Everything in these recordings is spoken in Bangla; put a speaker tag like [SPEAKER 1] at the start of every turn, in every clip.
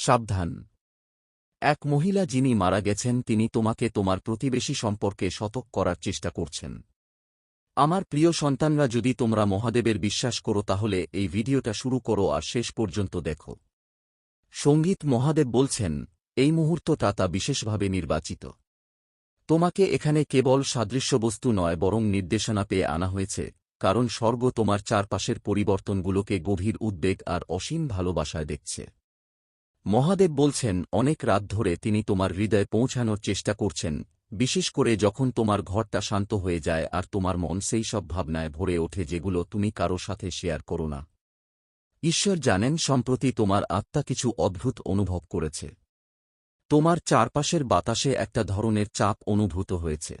[SPEAKER 1] সাবধান। এক মহিলা যিনি মারা গেছেন, তিনি তোমাকে তোমার প্রতিবেশী সম্পর্কে শতক করার চেষ্টা করছেন। আমার প্রিয় সন্তানরা, যদি তোমরা মহাদেবের বিশ্বাস করো, তাহলে এই ভিডিওটা শুরু করো আর শেষ পর্যন্ত দেখো। সংগীত মহাদেব বলছেন, এই মুহূর্তটা তা বিশেষভাবে নির্বাচিত। তোমাকে এখানে কেবল সাদৃশ্য বস্তু নয়, বরং নির্দেশনা পেয়ে আনা হয়েছে, কারণ স্বর্গ তোমার চারপাশের পরিবর্তনগুলোকে গভীর উদ্বেগ আর অসীম ভালোবাসায় দেখছে। মহাদেব বলছেন, অনেক রাত ধরে তিনি তোমার হৃদয়ে পৌঁছানোর চেষ্টা করছেন, বিশেষ করে যখন তোমার ঘরটা শান্ত হয়ে যায় আর তোমার মন সেই সব ভাবনায় ভরে ওঠে যেগুলো তুমি কারও সাথে শেয়ার করো না। ঈশ্বর জানেন, সম্প্রতি তোমার আত্মা কিছু অদ্ভুত অনুভব করেছে। তোমার চারপাশের বাতাসে একটা ধরনের চাপ অনুভূত হয়েছে।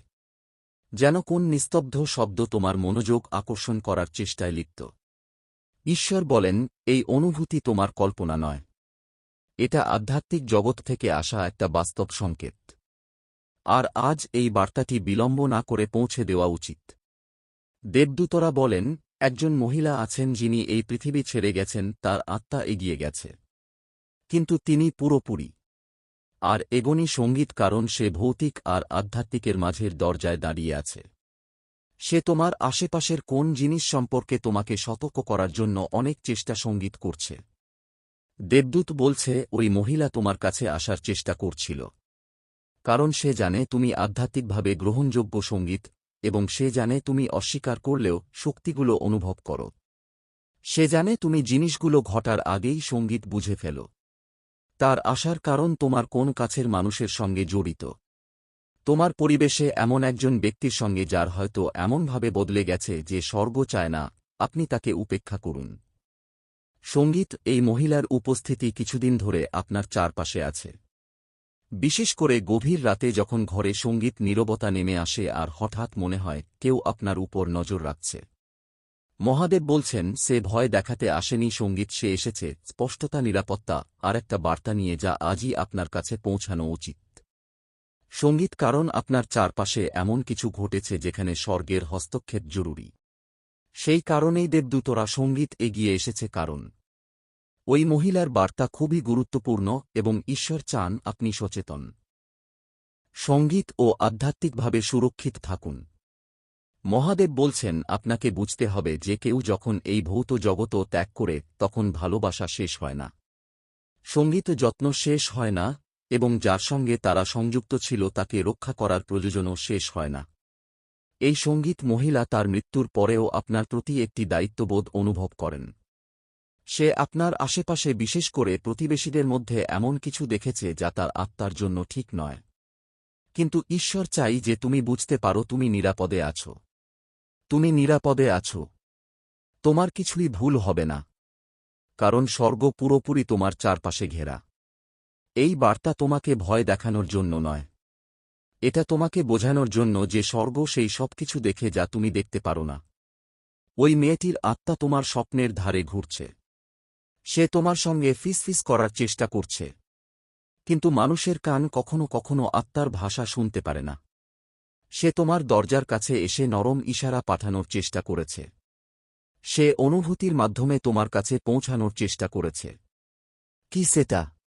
[SPEAKER 1] যেন কোন নিস্তব্ধ শব্দ তোমার মনোযোগ আকর্ষণ করার চেষ্টায় লিপ্ত। ঈশ্বর বলেন, এই অনুভূতি তোমার কল্পনা নয়। এটা আধ্যাত্মিক জগৎ থেকে আসা একটা বাস্তব সংকেত। আর আজ এই বার্তাটি বিলম্ব না করে পৌঁছে দেওয়া উচিত। দেবদূতরা বলেন, একজন মহিলা আছেন যিনি এই পৃথিবী ছেড়ে গেছেন, তার আত্মা এগিয়ে গেছে। কিন্তু তিনি পুরোপুরি। আর এগোনি সংগীত কারণ সে ভৌতিক আর আধ্যাত্মিকের মাঝের দরজায় দাঁড়িয়ে আছে। সে তোমার আশেপাশের কোন জিনিস সম্পর্কে তোমাকে সতর্ক করার জন্য অনেক চেষ্টা সংগীত করছে। দেবদূত বলছে, ওই মহিলা তোমার কাছে আসার চেষ্টা করছিল। কারণ সে জানে তুমি আধ্যাত্মিকভাবে গ্রহণযোগ্য সংগীত, এবং সে জানে তুমি অস্বীকার করলেও শক্তিগুলো অনুভব করো। সে জানে তুমি জিনিসগুলো ঘটার আগেই সংগীত বুঝে ফেল। তার আসার কারণ তোমার কোন কাছের মানুষের সঙ্গে জড়িত। তোমার পরিবেশে এমন একজন ব্যক্তির সঙ্গে যার হয়তো এমনভাবে বদলে গেছে যে স্বর্গ চায় না, আপনি তাকে উপেক্ষা করুন। সংগীত, এই মহিলার উপস্থিতি কিছুদিন ধরে আপনার চারপাশে আছে। বিশেষ করে গভীর রাতে যখন ঘরে সংগীত নীরবতা নেমে আসে আর হঠাৎ মনে হয় কেউ আপনার উপর নজর রাখছে। মহাদেব বলছেন, সে ভয় দেখাতে আসেনি, সংগীত সে এসেছে। স্পষ্টতা, নিরাপত্তা আর একটা বার্তা নিয়ে যা আজই আপনার কাছে পৌঁছানো উচিত। সংগীত কারণ আপনার চারপাশে এমন কিছু ঘটেছে যেখানে স্বর্গের হস্তক্ষেপ জরুরি। সেই কারণেই দেবদূতরা সংগীত এগিয়ে এসেছে কারণ ওই মহিলার বার্তা খুবই গুরুত্বপূর্ণ এবং ঈশ্বর চান আপনি সচেতন। সংগীত ও আধ্যাত্মিকভাবে সুরক্ষিত থাকুন। মহাদেব বলছেন, আপনাকে বুঝতে হবে যে কেউ যখন এই ভৌত জগত ত্যাগ করে, তখন ভালোবাসা শেষ হয় না। সংগীত যত্ন শেষ হয় না এবং যার সঙ্গে তারা সংযুক্ত ছিল তাকে রক্ষা করার প্রয়োজনও শেষ হয় না। এই সংগীত মহিলা তার মৃত্যুর পরেও আপনার প্রতি একটি দায়িত্ববোধ অনুভব করেন। সে আপনার আশেপাশে বিশেষ করে প্রতিবেশীদের মধ্যে এমন কিছু দেখেছে যা তার আত্মার জন্য ঠিক নয়। কিন্তু ঈশ্বর চাই যে তুমি বুঝতে পারো তুমি নিরাপদে আছো। তুমি নিরাপদে আছো। তোমার কিছুই ভুল হবে না। কারণ স্বর্গ পুরোপুরি তোমার চারপাশে ঘেরা। এই বার্তা তোমাকে ভয় দেখানোর জন্য নয়। এটা তোমাকে বোঝানোর জন্য যে স্বর্গ সেই সব কিছু দেখে যা তুমি দেখতে পারো না। ওই মেয়েটির আত্মা তোমার স্বপ্নের ধারে ঘুরছে। সে তোমার সঙ্গে ফিসফিস করার চেষ্টা করছে। কিন্তু মানুষের কান কখনো কখনো আত্মার ভাষা শুনতে পারে না। সে তোমার দরজার কাছে এসে নরম ইশারা পাঠানোর চেষ্টা করেছে। সে অনুভূতির মাধ্যমে তোমার কাছে পৌঁছানোর চেষ্টা করেছে। কি সেটা?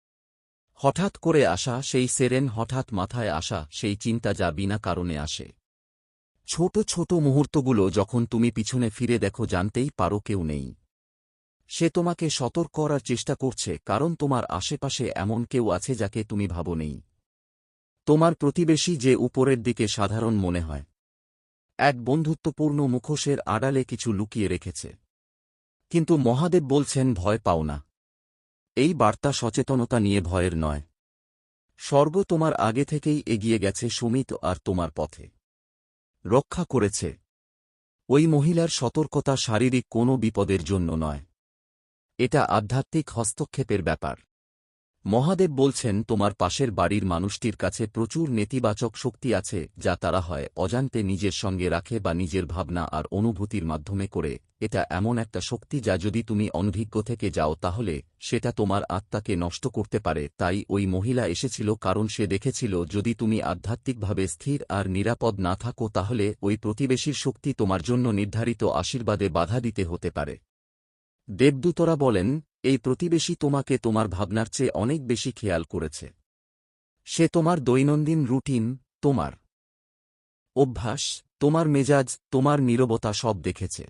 [SPEAKER 1] হঠাৎ করে আসা সেই সেরেন হঠাৎ মাথায় আসা সেই চিন্তা যা বিনা কারণে আসে। ছোট ছোট মুহূর্তগুলো যখন তুমি পিছনে ফিরে দেখো জানতেই পারো কেউ নেই। সে তোমাকে সতর্ক করার চেষ্টা করছে কারণ তোমার আশেপাশে এমন কেউ আছে যাকে তুমি ভাবো নেই। তোমার প্রতিবেশী যে উপরের দিকে সাধারণ মনে হয়। এক বন্ধুত্বপূর্ণ মুখোশের আড়ালে কিছু লুকিয়ে রেখেছে। কিন্তু মহাদেব বলছেন, ভয় পাও না। এই বার্তা সচেতনতা নিয়ে ভয়ের নয়। স্বর্গ তোমার আগে থেকেই এগিয়ে গেছে সুমিত আর তোমার পথে। রক্ষা করেছে। ওই মহিলার সতর্কতা শারীরিক কোনো বিপদের জন্য নয়। এটা আধ্যাত্মিক হস্তক্ষেপের ব্যাপার। মহাদেব বলছেন, তোমার পাশের বাড়ির মানুষটির কাছে প্রচুর নেতিবাচক শক্তি আছে, যা তারা হয় অজান্তে নিজের সঙ্গে রাখে বা নিজের ভাবনা আর অনুভূতির মাধ্যমে করে। এটা এমন একটা শক্তি যা যদি তুমি অনভিজ্ঞ থেকে যাও, তাহলে সেটা তোমার আত্মাকে নষ্ট করতে পারে। তাই ওই মহিলা এসেছিল কারণ সে দেখেছিল, যদি তুমি আধ্যাত্মিকভাবে স্থির আর নিরাপদ না থাকো, তাহলে ওই প্রতিবেশীর শক্তি তোমার জন্য নির্ধারিত আশীর্বাদে বাধা দিতে হতে পারে। দেবদূতরা বলেন, এই প্রতিবেশী তোমাকে তোমার ভাবনার চেয়ে অনেক বেশি খেয়াল করেছে। সে তোমার দৈনন্দিন রুটিন, তোমার অভ্যাস, তোমার মেজাজ, তোমার নীরবতা সব দেখেছে।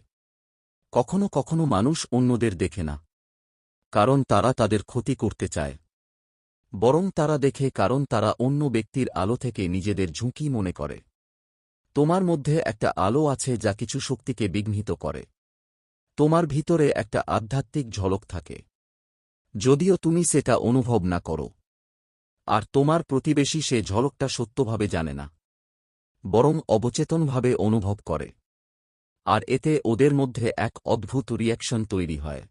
[SPEAKER 1] কখনো কখনো মানুষ অন্যদের দেখে না, কারণ তারা তাদের ক্ষতি করতে চায়। বরং তারা দেখে কারণ তারা অন্য ব্যক্তির আলো থেকে নিজেদের ঝুঁকি মনে করে। তোমার মধ্যে একটা আলো আছে যা কিছু শক্তিকে বিঘ্নিত করে। তোমার ভিতরে একটা আধ্যাত্মিক ঝলক থাকে। যদিও তুমি সেটা অনুভব না করো। আর তোমার প্রতিবেশী সে ঝলকটা সত্যভাবে জানে না। বরং অবচেতনভাবে অনুভব করে। আর এতে ওদের মধ্যে এক অদ্ভুত রিয়াকশন তৈরি হয়।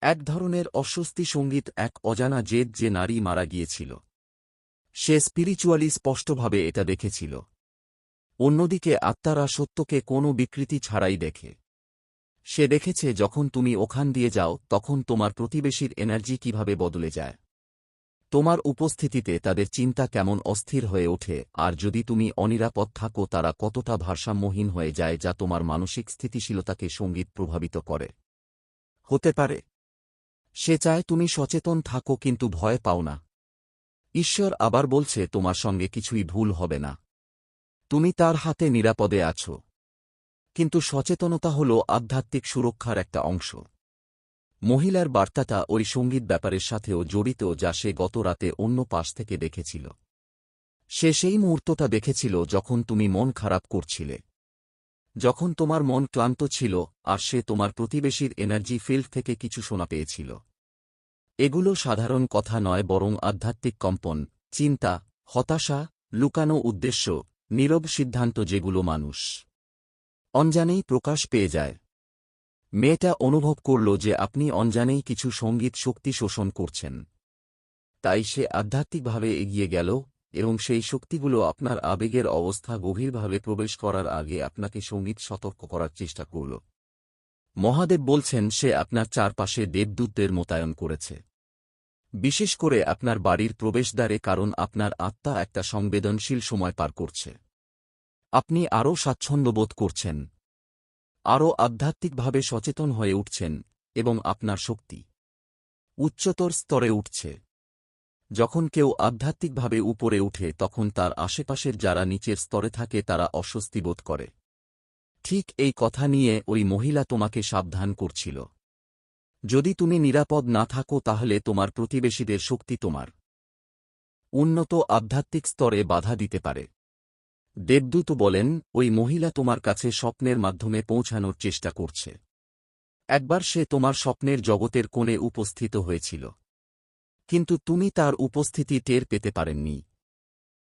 [SPEAKER 1] এক ধরনের অস্বস্তি সংগীত, এক অজানা জেদ যে নারী মারা গিয়েছিল। সে স্পিরিচুয়ালি স্পষ্টভাবে এটা দেখেছিল। অন্যদিকে আত্মারা সত্যকে কোনো বিকৃতি ছাড়াই দেখে। সে দেখেছে যখন তুমি ওখান দিয়ে যাও, তখন তোমার প্রতিবেশীর এনার্জি কীভাবে বদলে যায়। তোমার উপস্থিতিতে তাদের চিন্তা কেমন অস্থির হয়ে ওঠে, আর যদি তুমি অনিরাপদ থাকো, তারা কতটা ভারসাম্যহীন হয়ে যায় যা তোমার মানসিক স্থিতিশীলতাকে সংগীত প্রভাবিত করে। হতে পারে। সে চায় তুমি সচেতন থাকো কিন্তু ভয় পাও না। ঈশ্বর আবার বলছে, তোমার সঙ্গে কিছুই ভুল হবে না। তুমি তার হাতে নিরাপদে আছো। কিন্তু সচেতনতা হল আধ্যাত্মিক সুরক্ষার একটা অংশ। মহিলার বার্তাটা ওই সংগীত ব্যাপারের সাথেও জড়িত যা সে গত রাতে অন্য পাশ থেকে দেখেছিল। সে সেই মুহূর্তটা দেখেছিল যখন তুমি মন খারাপ করছিলে। যখন তোমার মন ক্লান্ত ছিল আর সে তোমার প্রতিবেশীর এনার্জি ফিল্ড থেকে কিছু শোনা পেয়েছিল। এগুলো সাধারণ কথা নয় বরং আধ্যাত্মিক কম্পন, চিন্তা, হতাশা, লুকানো উদ্দেশ্য, নীরব সিদ্ধান্ত যেগুলো মানুষ। অনজানেই প্রকাশ পেয়ে যায়। মেয়েটা অনুভব করল যে আপনি অনজানেই কিছু সংগীত শক্তি শোষণ করছেন। তাই সে আধ্যাত্মিকভাবে এগিয়ে গেল এবং সেই শক্তিগুলো আপনার আবেগের অবস্থা গভীরভাবে প্রবেশ করার আগে আপনাকে সংগীত সতর্ক করার চেষ্টা করল। মহাদেব বলছেন, সে আপনার চারপাশে দেবদূতদের মোতায়েন করেছে। বিশেষ করে আপনার বাড়ির প্রবেশদ্বারে কারণ আপনার আত্মা একটা সংবেদনশীল সময় পার করছে। আপনি আরও স্বাচ্ছন্দ্যবোধ করছেন। আরও আধ্যাত্মিকভাবে সচেতন হয়ে উঠছেন এবং আপনার শক্তি উচ্চতর স্তরে উঠছে। যখন কেউ আধ্যাত্মিকভাবে উপরে উঠে, তখন তার আশেপাশের যারা নিচের স্তরে থাকে, তারা অস্বস্তি বোধ করে। ঠিক এই কথা নিয়ে ওই মহিলা তোমাকে সাবধান করছিল। যদি তুমি নিরাপদ না থাকো, তাহলে তোমার প্রতিবেশীদের শক্তি তোমার। উন্নত আধ্যাত্মিক স্তরে বাধা দিতে পারে। দেবদূত বলেন, ওই মহিলা তোমার কাছে স্বপ্নের মাধ্যমে পৌঁছানোর চেষ্টা করছে। একবার সে তোমার স্বপ্নের জগতের কোণে উপস্থিত হয়েছিল। কিন্তু তুমি তার উপস্থিতি টের পেতে পারেননি।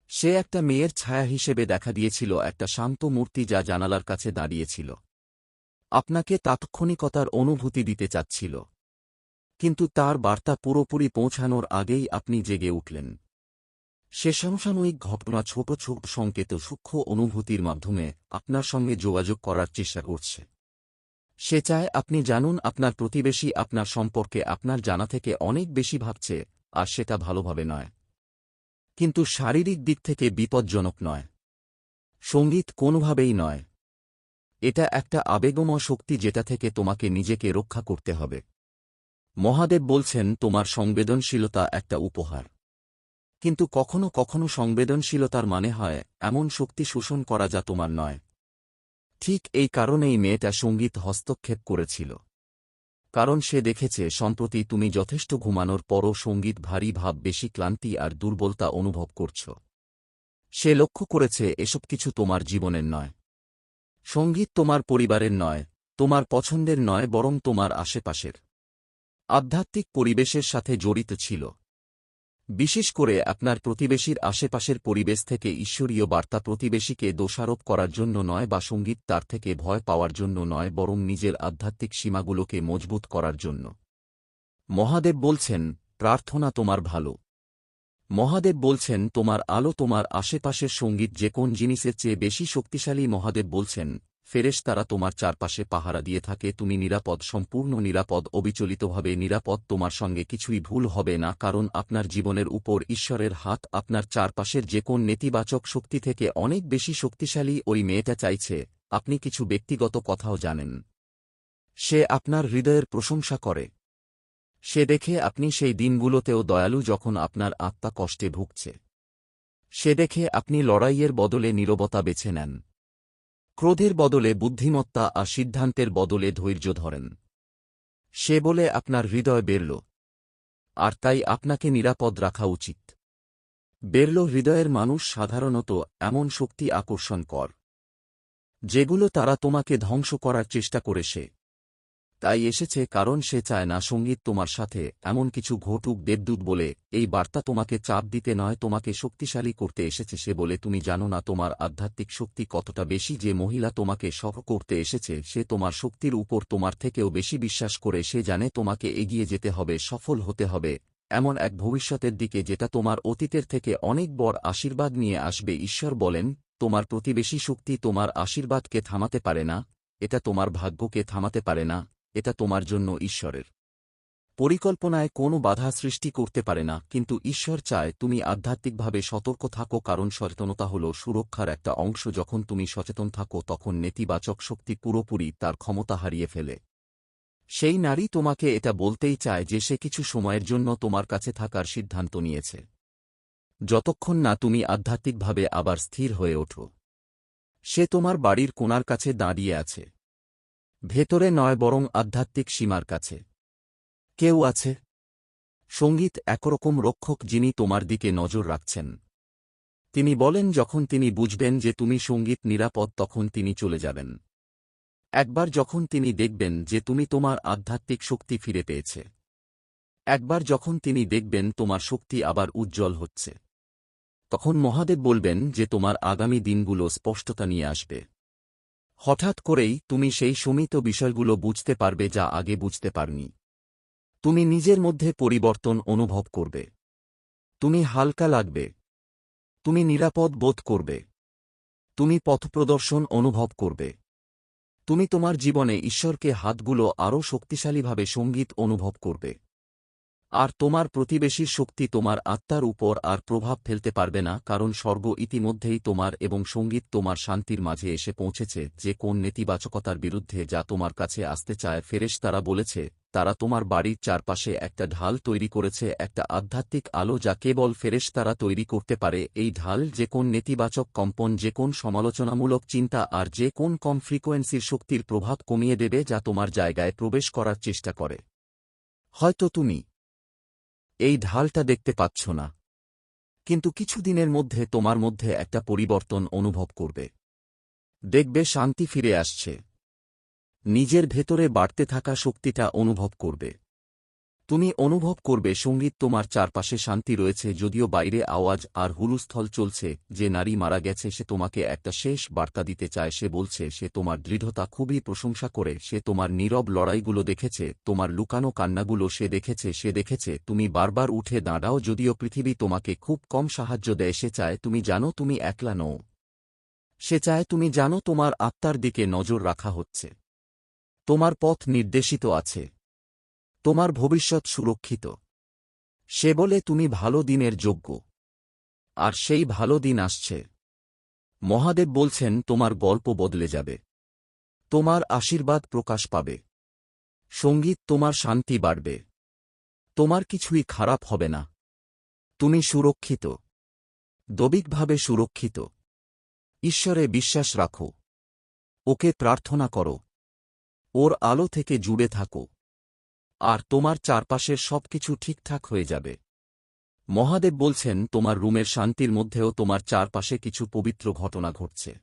[SPEAKER 1] সে একটা মেয়ের ছায়া হিসেবে দেখা দিয়েছিল, একটা শান্ত মূর্তি যা জানালার কাছে দাঁড়িয়েছিল। আপনাকে তাৎক্ষণিকতার অনুভূতি দিতে চাচ্ছিল। কিন্তু তার বার্তা পুরোপুরি পৌঁছানোর আগেই আপনি জেগে উঠলেন। সে সমসাময়িক ঘটনা ছোট ছোট সংকেত সূক্ষ্ম অনুভূতির মাধ্যমে আপনার সঙ্গে যোগাযোগ করার চেষ্টা করছে। সে চায় আপনি জানুন আপনার প্রতিবেশী আপনার সম্পর্কে আপনার জানা থেকে অনেক বেশি ভাবছে, আর সেটা ভালোভাবে নয়। কিন্তু শারীরিক দিক থেকে বিপজ্জনক নয়। সংগীত কোনোভাবেই নয়। এটা একটা আবেগময় শক্তি যেটা থেকে তোমাকে নিজেকে রক্ষা করতে হবে। মহাদেব বলছেন, তোমার সংবেদনশীলতা একটা উপহার। কিন্তু কখনো কখনো সংবেদনশীলতার মানে হয়, এমন শক্তি শোষণ করা যা তোমার নয়। ঠিক এই কারণেই মেয়েটা সংগীত হস্তক্ষেপ করেছিল। কারণ সে দেখেছে, সম্প্রতি তুমি যথেষ্ট ঘুমানোর পরও সংগীত ভারী ভাব, বেশি ক্লান্তি আর দুর্বলতা অনুভব করছ। সে লক্ষ্য করেছে, এসব কিছু তোমার জীবনের নয়। সংগীত তোমার পরিবারের নয়, তোমার পছন্দের নয়, বরং তোমার আশেপাশের। আধ্যাত্মিক পরিবেশের সাথে জড়িত ছিল। বিশেষ করে আপনার প্রতিবেশীর আশেপাশের পরিবেশ থেকে ঈশ্বরীয় বার্তা প্রতিবেশীকে দোষারোপ করার জন্য নয় বা সংগীত তার থেকে ভয় পাওয়ার জন্য নয়, বরং নিজের আধ্যাত্মিক সীমাগুলোকে মজবুত করার জন্য। মহাদেব বলছেন, প্রার্থনা তোমার ভালো। মহাদেব বলছেন, তোমার আলো তোমার আশেপাশের সংগীত যে কোন জিনিসের চেয়ে বেশি শক্তিশালী। মহাদেব বলছেন ফেরেশ তারা তোমার চারপাশে পাহারা দিয়ে থাকে, তুমি নিরাপদ, সম্পূর্ণ নিরাপদ, অবিচলিতভাবে নিরাপদ, তোমার সঙ্গে কিছুই ভুল হবে না, কারণ আপনার জীবনের উপর ঈশ্বরের হাত, আপনার চারপাশের যে কোন নেতিবাচক শক্তি থেকে অনেক বেশি শক্তিশালী ওই মেয়েটা চাইছে, আপনি কিছু ব্যক্তিগত কথাও জানেন। সে আপনার হৃদয়ের প্রশংসা করে। সে দেখে আপনি সেই দিনগুলোতেও দয়ালু যখন আপনার আত্মা কষ্টে ভুগছে। সে দেখে আপনি লড়াইয়ের বদলে নীরবতা বেছে নেন। ক্রোধের বদলে বুদ্ধিমত্তা আর সিদ্ধান্তের বদলে ধৈর্য ধরেন। সে বলে আপনার হৃদয় বেরল, আর তাই আপনাকে নিরাপদ রাখা উচিত। বেরল হৃদয়ের মানুষ সাধারণত এমন শক্তি আকর্ষণ কর, যেগুলো তারা তোমাকে ধ্বংস করার চেষ্টা করে সে তাই এসেছে কারণ সে চায় না সংগীত তোমার সাথে এমন কিছু ঘটুক দেবদূত বলে। এই বার্তা তোমাকে চাপ দিতে নয়, তোমাকে শক্তিশালী করতে এসেছে সে বলে। তুমি জানো না তোমার আধ্যাত্মিক শক্তি কতটা বেশি। যে মহিলা তোমাকে সহ করতে এসেছে, সে তোমার শক্তির উপর তোমার থেকেও বেশি বিশ্বাস করে। সে জানে তোমাকে এগিয়ে যেতে হবে, সফল হতে হবে। এমন এক ভবিষ্যতের দিকে যেটা তোমার অতীতের থেকে অনেক বড় আশীর্বাদ নিয়ে আসবে। ঈশ্বর বলেন, তোমার প্রতিবেশী শক্তি তোমার আশীর্বাদকে থামাতে পারে না, এটা তোমার ভাগ্যকে থামাতে পারে না। এটা তোমার জন্য ঈশ্বরের। পরিকল্পনায় কোনো বাধা সৃষ্টি করতে পারে না, কিন্তু ঈশ্বর চায় তুমি আধ্যাত্মিকভাবে সতর্ক থাকো, কারণ সচেতনতা হল সুরক্ষার একটা অংশ। যখন তুমি সচেতন থাকো, তখন নেতিবাচক শক্তি পুরোপুরি তার ক্ষমতা হারিয়ে ফেলে। সেই নারী তোমাকে এটা বলতেই চায় যে সে কিছু সময়ের জন্য তোমার কাছে থাকার সিদ্ধান্ত নিয়েছে। যতক্ষণ না তুমি আধ্যাত্মিকভাবে আবার স্থির হয়ে ওঠো। সে তোমার বাড়ির কোনার কাছে দাঁড়িয়ে আছে। ভেতরে নয় বরং আধ্যাত্মিক সীমার কাছে। কেউ আছে? সংগীত একরকম রক্ষক যিনি তোমার দিকে নজর রাখছেন। তিনি বলেন, যখন তিনি বুঝবেন যে তুমি সংগীত নিরাপদ, তখন তিনি চলে যাবেন। একবার যখন তিনি দেখবেন যে তুমি তোমার আধ্যাত্মিক শক্তি ফিরে পেয়েছে। একবার যখন তিনি দেখবেন তোমার শক্তি আবার উজ্জ্বল হচ্ছে। তখন মহাদেব বলবেন যে তোমার আগামী দিনগুলো স্পষ্টতা নিয়ে আসবে। হঠাৎ করেই তুমি সেই সমিত বিষয়গুলো বুঝতে পারবে যা আগে বুঝতে পারনি। তুমি নিজের মধ্যে পরিবর্তন অনুভব করবে। তুমি হালকা লাগবে। তুমি নিরাপদ বোধ করবে। তুমি পথপ্রদর্শন অনুভব করবে। তুমি তোমার জীবনে ঈশ্বরকে হাতগুলো আরও শক্তিশালীভাবে সংগীত অনুভব করবে। আর তোমার প্রতিবেশীর শক্তি তোমার আত্মার উপর আর প্রভাব ফেলতে পারবে না, কারণ স্বর্গ ইতিমধ্যেই তোমার এবং সংগীত তোমার শান্তির মাঝে এসে পৌঁছেছে, যে কোন নেতিবাচকতার বিরুদ্ধে যা তোমার কাছে আসতে চায়, ফেরেশ তারা বলেছে, তারা তোমার বাড়ির চারপাশে একটা ঢাল তৈরি করেছে, একটা আধ্যাত্মিক আলো যা কেবল ফেরেশ তারা তৈরি করতে পারে, এই ঢাল যে কোন নেতিবাচক কম্পন, যে কোন সমালোচনামূলক চিন্তা আর যে কোন কম ফ্রিকোয়েন্সির শক্তির প্রভাব কমিয়ে দেবে যা তোমার জায়গায় প্রবেশ করার চেষ্টা করে। হয়তো তুমি এই ঢালটা দেখতে পাচ্ছ না। কিন্তু কিছুদিনের মধ্যে তোমার মধ্যে একটা পরিবর্তন অনুভব করবে। দেখবে শান্তি ফিরে আসছে। নিজের ভেতরে বাড়তে থাকা শক্তিটা অনুভব করবে। তুমি অনুভব করবে সংগীত তোমার চারপাশে শান্তি রয়েছে যদিও বাইরে আওয়াজ আর হুলুস্থল চলছে, যে নারী মারা গেছে সে তোমাকে একটা শেষ বার্তা দিতে চায়, সে বলছে, সে তোমার দৃঢ়তা খুবই প্রশংসা করে, সে তোমার নীরব লড়াইগুলো দেখেছে, তোমার লুকানো কান্নাগুলো সে দেখেছে সে দেখেছে, তুমি বারবার উঠে দাঁড়াও যদিও পৃথিবী তোমাকে খুব কম সাহায্য দেয়, সে চায় তুমি জানো তুমি একলা নও। সে চায় তুমি জানো তোমার আত্মার দিকে নজর রাখা হচ্ছে। তোমার পথ নির্দেশিত আছে। তোমার ভবিষ্যৎ সুরক্ষিত। সে বলে, তুমি ভালো দিনের যোগ্য। আর সেই ভালো দিন আসছে। মহাদেব বলছেন, তোমার গল্প বদলে যাবে। তোমার আশীর্বাদ প্রকাশ পাবে। সংগীত তোমার শান্তি বাড়বে। তোমার কিছুই খারাপ হবে না। তুমি সুরক্ষিত। দবিকভাবে সুরক্ষিত। ঈশ্বরে বিশ্বাস রাখো। ওকে প্রার্থনা করো। ওর আলো থেকে জুড়ে থাকো। আর তোমার চারপাশের সবকিছু ঠিকঠাক হয়ে যাবে। মহাদেব বলছেন, তোমার রুমের শান্তির মধ্যেও তোমার চারপাশে কিছু পবিত্র ঘটনা ঘটছে।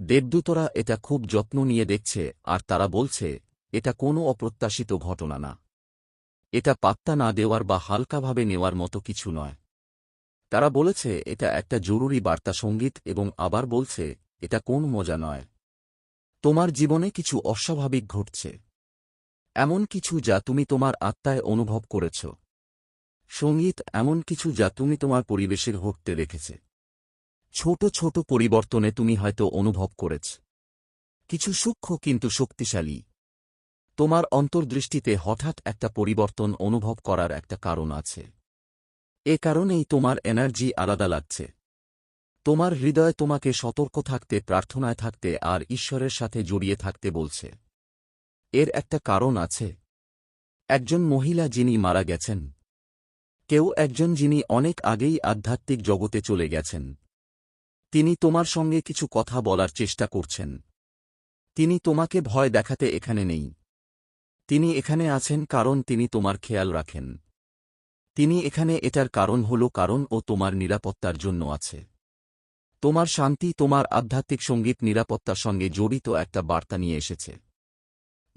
[SPEAKER 1] দেবদূতরা এটা খুব যত্ন নিয়ে দেখছে, আর তারা বলছে, এটা কোনো অপ্রত্যাশিত ঘটনা না। এটা পাত্তা না দেওয়ার বা হালকাভাবে নেওয়ার মতো কিছু নয়। তারা বলেছে, এটা একটা জরুরি বার্তা সংগীত এবং আবার বলছে, এটা কোন মজা নয়। তোমার জীবনে কিছু অস্বাভাবিক ঘটছে। এমন কিছু যা তুমি তোমার আত্মায় অনুভব করেছ। সংগীত এমন কিছু যা তুমি তোমার পরিবেশের ঘটতে রেখেছে ছোট ছোট পরিবর্তনে তুমি হয়তো অনুভব করেছ। কিছু সূক্ষ্ম কিন্তু শক্তিশালী। তোমার অন্তর্দৃষ্টিতে হঠাৎ একটা পরিবর্তন অনুভব করার একটা কারণ আছে। এ কারণেই তোমার এনার্জি আলাদা লাগছে। তোমার হৃদয় তোমাকে সতর্ক থাকতে, প্রার্থনায় থাকতে আর ঈশ্বরের সাথে জড়িয়ে থাকতে বলছে। এর একটা কারণ আছে। একজন মহিলা যিনি মারা গেছেন। কেউ একজন যিনি অনেক আগেই আধ্যাত্মিক জগতে চলে গেছেন। তিনি তোমার সঙ্গে কিছু কথা বলার চেষ্টা করছেন। তিনি তোমাকে ভয় দেখাতে এখানে নেই। তিনি এখানে আছেন কারণ তিনি তোমার খেয়াল রাখেন। তিনি এখানে এটার কারণ হল কারণ ও তোমার নিরাপত্তার জন্য আছে। তোমার শান্তি, তোমার আধ্যাত্মিক সংগীত নিরাপত্তার সঙ্গে জড়িত একটা বার্তা নিয়ে এসেছে।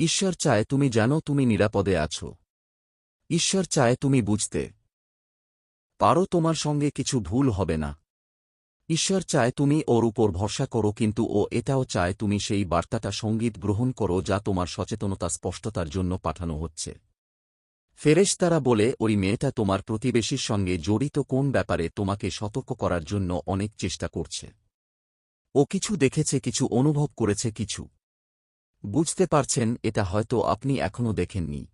[SPEAKER 1] ঈশ্বর চায় তুমি জানো তুমি নিরাপদে আছো। ঈশ্বর চায় তুমি বুঝতে পারো তোমার সঙ্গে কিছু ভুল হবে না। ঈশ্বর চায় তুমি ওর উপর ভরসা করো কিন্তু ও এটাও চায় তুমি সেই বার্তাটা সংগীত গ্রহণ করো যা তোমার সচেতনতা, স্পষ্টতার জন্য পাঠানো হচ্ছে। ফেরেশতারা বলে, ওই মেয়েটা তোমার প্রতিবেশীর সঙ্গে জড়িত কোন ব্যাপারে তোমাকে সতর্ক করার জন্য অনেক চেষ্টা করছে। ও কিছু দেখেছে, কিছু অনুভব করেছে, কিছু বুঝতে পারছেন, এটা হয়তো আপনি এখনও দেখেননি।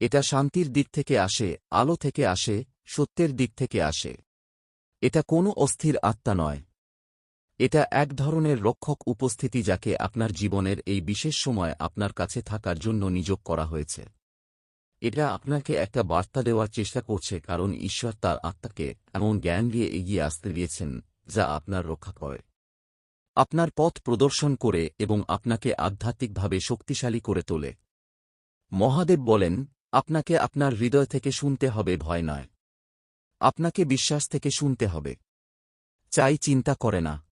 [SPEAKER 1] এটা শান্তির দিক থেকে আসে, আলো থেকে আসে, সত্যের দিক থেকে আসে। এটা কোনো অস্থির আত্মা নয়। এটা এক ধরনের রক্ষক উপস্থিতি যাকে আপনার জীবনের এই বিশেষ সময় আপনার কাছে থাকার জন্য নিযোগ করা হয়েছে। এটা আপনাকে একটা বার্তা দেওয়ার চেষ্টা করছে, কারণ ঈশ্বর তার আত্মাকে এমন জ্ঞান দিয়ে এগিয়ে আসতে দিয়েছেন, যা আপনার রক্ষা করে। আপনার পথ প্রদর্শন করে এবং আপনাকে আধ্যাত্মিকভাবে শক্তিশালী করে তোলে। মহাদেব বলেন, আপনাকে আপনার হৃদয় থেকে শুনতে হবে, ভয় নয়। আপনাকে বিশ্বাস থেকে শুনতে হবে। চাই চিন্তা করে না।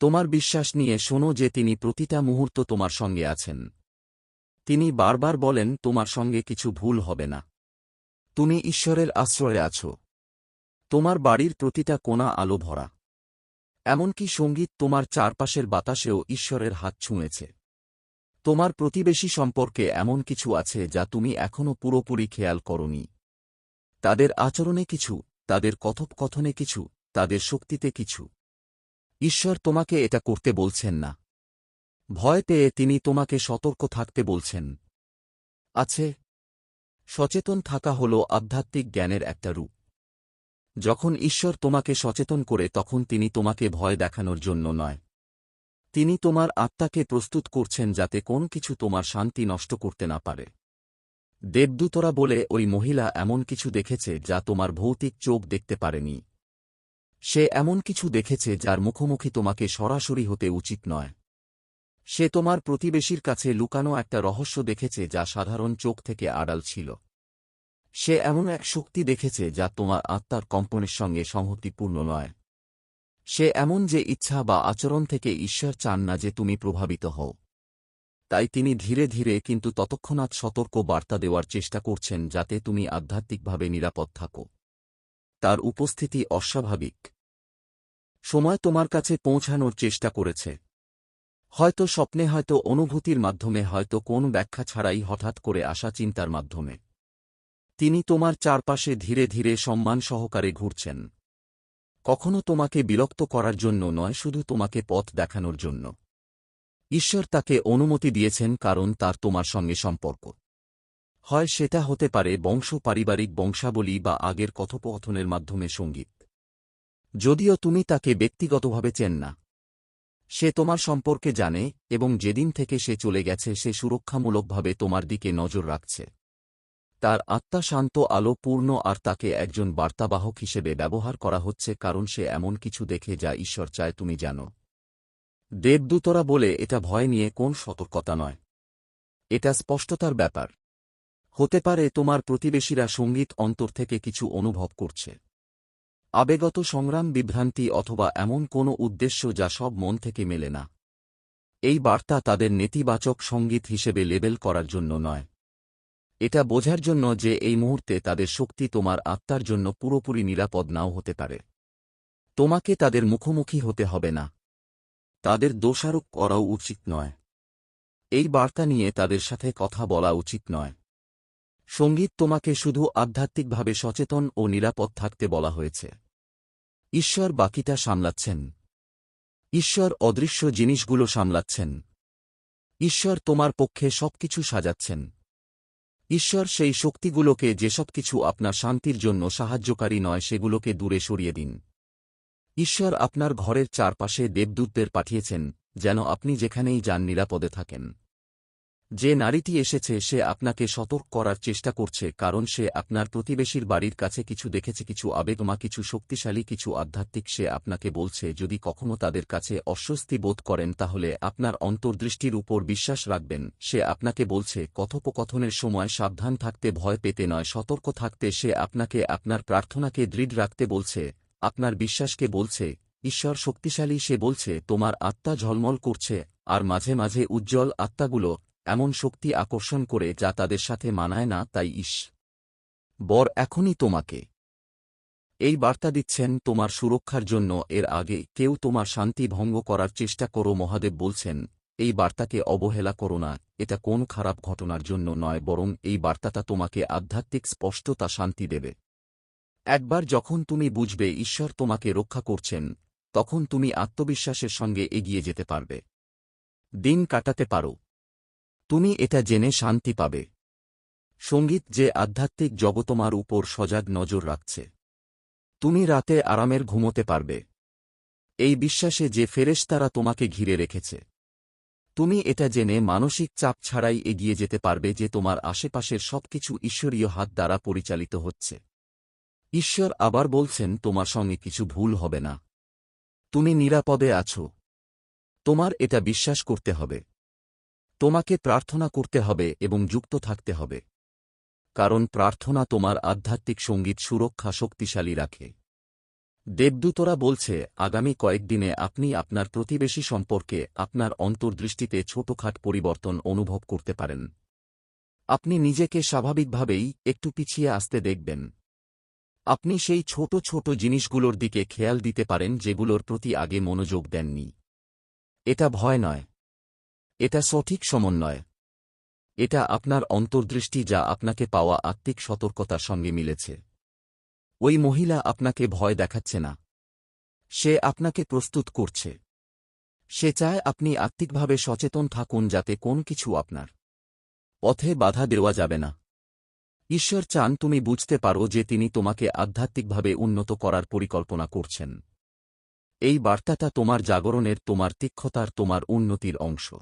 [SPEAKER 1] তোমার বিশ্বাস নিয়ে শোনো যে তিনি প্রতিটা মুহূর্ত তোমার সঙ্গে আছেন। তিনি বারবার বলেন, তোমার সঙ্গে কিছু ভুল হবে না। তুমি ঈশ্বরের আশ্রয়ে আছো। তোমার বাড়ির প্রতিটা কোনা আলো ভরা। এমনকি সংগীত তোমার চারপাশের বাতাসেও ঈশ্বরের হাত ছুঁয়েছে। তোমার প্রতিবেশী সম্পর্কে এমন কিছু আছে যা তুমি এখনও পুরোপুরি খেয়াল করনি। তাদের আচরণে কিছু, তাদের কথোপকথনে কিছু, তাদের শক্তিতে কিছু। ঈশ্বর তোমাকে এটা করতে বলছেন না। ভয় পেয়ে তিনি তোমাকে সতর্ক থাকতে বলছেন। আছে। সচেতন থাকা হল আধ্যাত্মিক জ্ঞানের একটা রূপ। যখন ঈশ্বর তোমাকে সচেতন করে তখন তিনি তোমাকে ভয় দেখানোর জন্য নয়। তিনি তোমার আত্মাকে প্রস্তুত করছেন যাতে কোন কিছু তোমার শান্তি নষ্ট করতে না পারে। দেবদূতরা বলে, ওই মহিলা এমন কিছু দেখেছে যা তোমার ভৌতিক চোখ দেখতে পারেনি। সে এমন কিছু দেখেছে যার মুখোমুখি তোমাকে সরাসরি হতে উচিত নয়। সে তোমার প্রতিবেশীর কাছে লুকানো একটা রহস্য দেখেছে যা সাধারণ চোখ থেকে আড়াল ছিল। সে এমন এক শক্তি দেখেছে যা তোমার আত্মার কম্পনের সঙ্গে সংহতিপূর্ণ নয়। সে এমন যে ইচ্ছা বা আচরণ থেকে ঈশ্বর চান না যে তুমি প্রভাবিত হও। তাই তিনি ধীরে ধীরে কিন্তু ততক্ষণাৎ সতর্ক বার্তা দেওয়ার চেষ্টা করছেন যাতে তুমি আধ্যাত্মিকভাবে নিরাপদ থাকো। তার উপস্থিতি অস্বাভাবিক। সময় তোমার কাছে পৌঁছানোর চেষ্টা করেছে। হয়তো স্বপ্নে হয়তো অনুভূতির মাধ্যমে হয়তো কোন ব্যাখ্যা ছাড়াই হঠাৎ করে আসা চিন্তার মাধ্যমে। তিনি তোমার চারপাশে ধীরে ধীরে সম্মান সহকারে ঘুরছেন। কখনো তোমাকে বিরক্ত করার জন্য নয়, শুধু তোমাকে পথ দেখানোর জন্য। ঈশ্বর তাকে অনুমতি দিয়েছেন কারণ তার তোমার সঙ্গে সম্পর্ক। হয় সেটা হতে পারে বংশ, পারিবারিক বংশাবলী বা আগের কথোপকথনের মাধ্যমে সংগীত। যদিও তুমি তাকে ব্যক্তিগতভাবে চেন না। সে তোমার সম্পর্কে জানে এবং যেদিন থেকে সে চলে গেছে, সে সুরক্ষামূলকভাবে তোমার দিকে নজর রাখছে। তার আত্মা শান্ত, আলো পূর্ণ, আর তাকে একজন বার্তাবাহক হিসেবে ব্যবহার করা হচ্ছে কারণ সে এমন কিছু দেখে যা ঈশ্বর চায় তুমি জানো। দেবদূতরা বলে, এটা ভয় নিয়ে কোন সতর্কতা নয়। এটা স্পষ্টতার ব্যাপার। হতে পারে তোমার প্রতিবেশীরা সংগীত অন্তর থেকে কিছু অনুভব করছে। আবেগত সংগ্রাম, বিভ্রান্তি অথবা এমন কোনো উদ্দেশ্য যা সব মন থেকে মেলে না। এই বার্তা তাদের নেতিবাচক সংগীত হিসেবে লেবেল করার জন্য নয়। এটা বোঝার জন্য যে এই মুহূর্তে তাদের শক্তি তোমার আত্মার জন্য পুরোপুরি নিরাপদ নাও হতে পারে। তোমাকে তাদের মুখোমুখি হতে হবে না। তাদের দোষারোপ করাও উচিত নয়। এই বার্তা নিয়ে তাদের সাথে কথা বলা উচিত নয়। সংগীত তোমাকে শুধু আধ্যাত্মিকভাবে সচেতন ও নিরাপদ থাকতে বলা হয়েছে। ঈশ্বর বাকিটা সামলাচ্ছেন। ঈশ্বর অদৃশ্য জিনিসগুলো সামলাচ্ছেন। ঈশ্বর তোমার পক্ষে সবকিছু সাজাচ্ছেন। ঈশ্বর সেই শক্তিগুলোকে যেসব কিছু আপনার শান্তির জন্য সাহায্যকারী নয় সেগুলোকে দূরে সরিয়ে দিন। ঈশ্বর আপনার ঘরের চারপাশে দেবদূতদের পাঠিয়েছেন, যেন আপনি যেখানেই যান নিরাপদে থাকেন। যে নারীটি এসেছে, সে আপনাকে সতর্ক করার চেষ্টা করছে, কারণ সে আপনার প্রতিবেশীর বাড়ির কাছে কিছু দেখেছে, কিছু আবেগমা কিছু শক্তিশালী, কিছু আধ্যাত্মিক। সে আপনাকে বলছে, যদি কখনো তাদের কাছে অস্বস্তি বোধ করেন, তাহলে আপনার অন্তর্দৃষ্টির উপর বিশ্বাস রাখবেন। সে আপনাকে বলছে, কথোপকথনের সময় সাবধান থাকতে ভয় পেতে নয়, সতর্ক থাকতে সে আপনাকে, আপনার প্রার্থনাকে দৃঢ় রাখতে বলছে, আপনার বিশ্বাসকে বলছে, ঈশ্বর শক্তিশালী, সে বলছে, তোমার আত্মা ঝলমল করছে, আর মাঝে মাঝে উজ্জ্বল আত্মাগুলো এমন শক্তি আকর্ষণ করে যা তাদের সাথে মানায় না, তাই ইস। বর, এখনই তোমাকে। এই বার্তা দিচ্ছেন তোমার সুরক্ষার জন্য, এর আগে কেউ তোমার শান্তি ভঙ্গ করার চেষ্টা করো, মহাদেব বলছেন, এই বার্তাকে অবহেলা করো না, এটা কোন খারাপ ঘটনার জন্য নয়, বরং এই বার্তাটা তোমাকে আধ্যাত্মিক স্পষ্টতা শান্তি দেবে। একবার যখন তুমি বুঝবে ঈশ্বর তোমাকে রক্ষা করছেন, তখন তুমি আত্মবিশ্বাসের সঙ্গে এগিয়ে যেতে পারবে। দিন কাটাতে পারো। তুমি এটা জেনে শান্তি পাবে। সংগীত যে আধ্যাত্মিক জগতমার উপর সজাগ নজর রাখছে। তুমি রাতে আরামের ঘুমোতে পারবে। এই বিশ্বাসে যে ফেরেশতারা তোমাকে ঘিরে রেখেছে। তুমি এটা জেনে মানসিক চাপ ছাড়াই এগিয়ে যেতে পারবে যে তোমার আশেপাশের সবকিছু ঈশ্বরীয় হাত দ্বারা পরিচালিত হচ্ছে। ঈশ্বর আবার বলছেন, তোমার সঙ্গে কিছু ভুল হবে না। তুমি নিরাপদে আছো। তোমার এটা বিশ্বাস করতে হবে। তোমাকে প্রার্থনা করতে হবে এবং যুক্ত থাকতে হবে। কারণ প্রার্থনা তোমার আধ্যাত্মিক সংগীত সুরক্ষা শক্তিশালী রাখে। দেবদূতরা বলছে, আগামী কয়েকদিনে আপনি আপনার প্রতিবেশী সম্পর্কে আপনার অন্তর্দৃষ্টিতে ছোটখাট পরিবর্তন অনুভব করতে পারেন। আপনি নিজেকে স্বাভাবিকভাবেই একটু পিছিয়ে আসতে দেখবেন। আপনি সেই ছোট ছোট জিনিসগুলোর দিকে খেয়াল দিতে পারেন যেগুলোর প্রতি আগে মনোযোগ দেননি। এটা ভয় নয়। এটা সঠিক সমন্বয়। এটা আপনার অন্তর্দৃষ্টি যা আপনাকে পাওয়া আত্মিক সতর্কতার সঙ্গে মিলেছে। ওই মহিলা আপনাকে ভয় দেখাচ্ছে না। সে আপনাকে প্রস্তুত করছে। সে চায় আপনি আত্মিকভাবে সচেতন থাকুন যাতে কোন কিছু আপনার পথে বাধা দেওয়া যাবে না। ঈশ্বর চান তুমি বুঝতে পারো যে তিনি তোমাকে আধ্যাত্মিকভাবে উন্নত করার পরিকল্পনা করছেন। এই বার্তাটা তোমার জাগরণের, তোমার তীক্ষতার তোমার উন্নতির অংশ।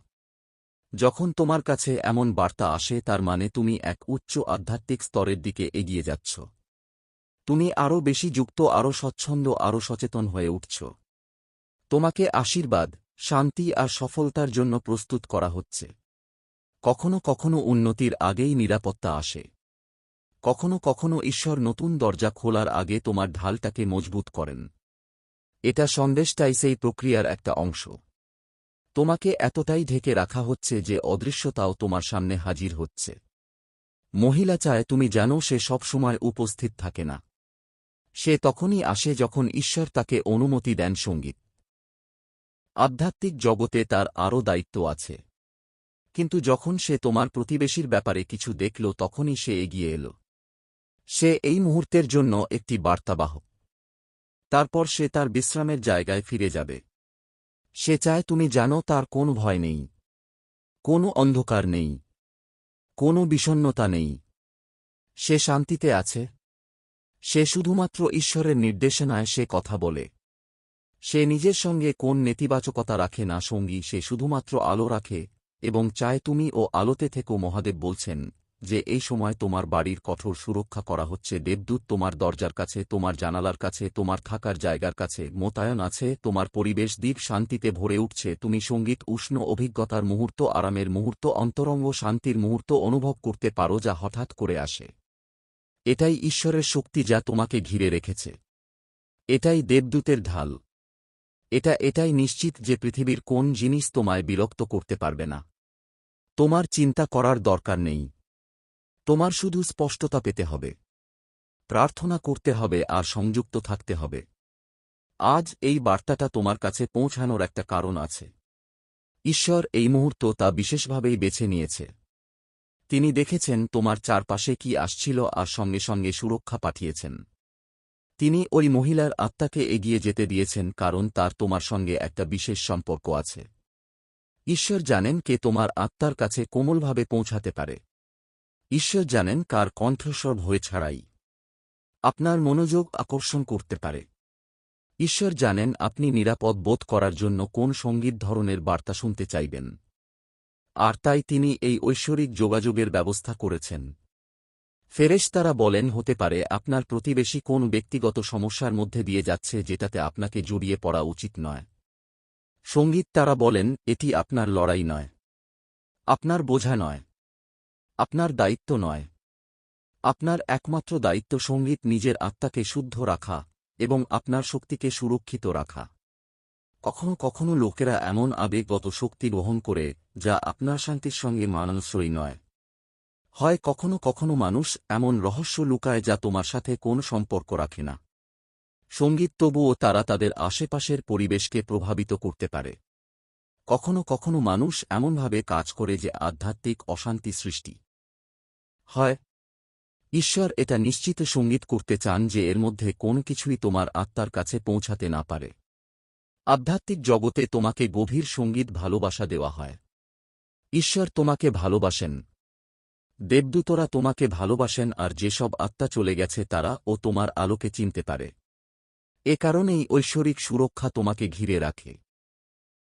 [SPEAKER 1] যখন তোমার কাছে এমন বার্তা আসে, তার মানে তুমি এক উচ্চ আধ্যাত্মিক স্তরের দিকে এগিয়ে যাচ্ছ। তুমি আরও বেশি যুক্ত, আরও স্বচ্ছন্দ, আরও সচেতন হয়ে উঠছ। তোমাকে আশীর্বাদ, শান্তি আর সফলতার জন্য প্রস্তুত করা হচ্ছে। কখনো কখনো উন্নতির আগেই নিরাপত্তা আসে। কখনো কখনো ঈশ্বর নতুন দরজা খোলার আগে তোমার ঢালটাকে মজবুত করেন। এটা সন্দেশটাই সেই প্রক্রিয়ার একটা অংশ। তোমাকে এতটাই ঢেকে রাখা হচ্ছে যে অদৃশ্যতাও তোমার সামনে হাজির হচ্ছে। মহিলা চায় তুমি জানো সে সব সময় উপস্থিত থাকে না। সে তখনই আসে যখন ঈশ্বর তাকে অনুমতি দেন সংগীত। আধ্যাত্মিক জগতে তার আরও দায়িত্ব আছে। কিন্তু যখন সে তোমার প্রতিবেশীর ব্যাপারে কিছু দেখল, তখনই সে এগিয়ে এল। সে এই মুহূর্তের জন্য একটি বার্তাবাহক। তারপর সে তার বিশ্রামের জায়গায় ফিরে যাবে। সে চায় তুমি জানো তার কোনো ভয় নেই, কোনো অন্ধকার নেই, কোনো বিষণ্নতা নেই। সে শান্তিতে আছে। সে শুধুমাত্র ঈশ্বরের নির্দেশনায় সে কথা বলে। সে নিজের সঙ্গে কোন নেতিবাচকতা রাখে না সঙ্গী, সে শুধুমাত্র আলো রাখে এবং চায় তুমি ও আলোতে থেকেও মহাদেব বলছেন যে এই সময় তোমার বাড়ির কঠোর সুরক্ষা করা হচ্ছে, দেবদূত তোমার দরজার কাছে, তোমার জানালার কাছে, তোমার থাকার জায়গার কাছে, মোতায়েন আছে, তোমার পরিবেশ দ্বীপ শান্তিতে ভরে উঠছে, তুমি সংগীত, উষ্ণ অভিজ্ঞতার মুহূর্ত, আরামের মুহূর্ত, অন্তরঙ্গ শান্তির মুহূর্ত অনুভব করতে পারো যা হঠাৎ করে আসে। এটাই ঈশ্বরের শক্তি যা তোমাকে ঘিরে রেখেছে। এটাই দেবদূতের ঢাল। এটা, এটাই নিশ্চিত যে পৃথিবীর কোন জিনিস তোমায় বিরক্ত করতে পারবে না। তোমার চিন্তা করার দরকার নেই। তোমার শুধু স্পষ্টতা পেতে হবে। প্রার্থনা করতে হবে আর সংযুক্ত থাকতে হবে। আজ এই বার্তাটা তোমার কাছে পৌঁছানোর একটা কারণ আছে। ঈশ্বর এই মুহূর্ত তা বিশেষভাবেই বেছে নিয়েছে। তিনি দেখেছেন তোমার চারপাশে কি আসছিল আর সঙ্গে সঙ্গে সুরক্ষা পাঠিয়েছেন। তিনি ওই মহিলার আত্মাকে এগিয়ে যেতে দিয়েছেন কারণ তার তোমার সঙ্গে একটা বিশেষ সম্পর্ক আছে। ঈশ্বর জানেন কে তোমার আত্মার কাছে কোমলভাবে পৌঁছাতে পারে। ঈশ্বর জানেন কার কণ্ঠস্বর হয়ে ছাড়াই। আপনার মনোযোগ আকর্ষণ করতে পারে। ঈশ্বর জানেন আপনি নিরাপদ বোধ করার জন্য কোন সংগীত ধরনের বার্তা শুনতে চাইবেন। আর তাই তিনি এই ঐশ্বরিক যোগাযোগের ব্যবস্থা করেছেন। ফেরেশতারা বলেন, হতে পারে আপনার প্রতিবেশী কোন ব্যক্তিগত সমস্যার মধ্যে দিয়ে যাচ্ছে যেটাতে আপনাকে জড়িয়ে পড়া উচিত নয়। সংগীত তারা বলেন, এটি আপনার লড়াই নয়। আপনার বোঝা নয়। আপনার দায়িত্ব নয়। আপনার একমাত্র দায়িত্ব সংগীত নিজের আত্মাকে শুদ্ধ রাখা এবং আপনার শক্তিকে সুরক্ষিত রাখা। কখনো কখনো লোকেরা এমন আবেগগত শক্তি বহন করে যা আপনার শান্তির সঙ্গে মানানসই নয়। হয় কখনো কখনো মানুষ এমন রহস্য লুকায় যা তোমার সাথে কোন সম্পর্ক রাখে না। সংগীত তবুও তারা তাদের আশেপাশের পরিবেশকে প্রভাবিত করতে পারে। কখনো কখনো মানুষ এমনভাবে কাজ করে যে আধ্যাত্মিক অশান্তি সৃষ্টি। হয়। ঈশ্বর এটা নিশ্চিত সংগীত করতে চান যে এর মধ্যে কোন কিছুই তোমার আত্মার কাছে পৌঁছাতে না পারে। আধ্যাত্মিক জগতে তোমাকে গভীর সংগীত ভালোবাসা দেওয়া হয়। ঈশ্বর তোমাকে ভালোবাসেন। দেবদূতরা তোমাকে ভালোবাসেন আর যেসব আত্মা চলে গেছে তারা ও তোমার আলোকে চিনতে পারে। এ কারণেই ঐশ্বরিক সুরক্ষা তোমাকে ঘিরে রাখে।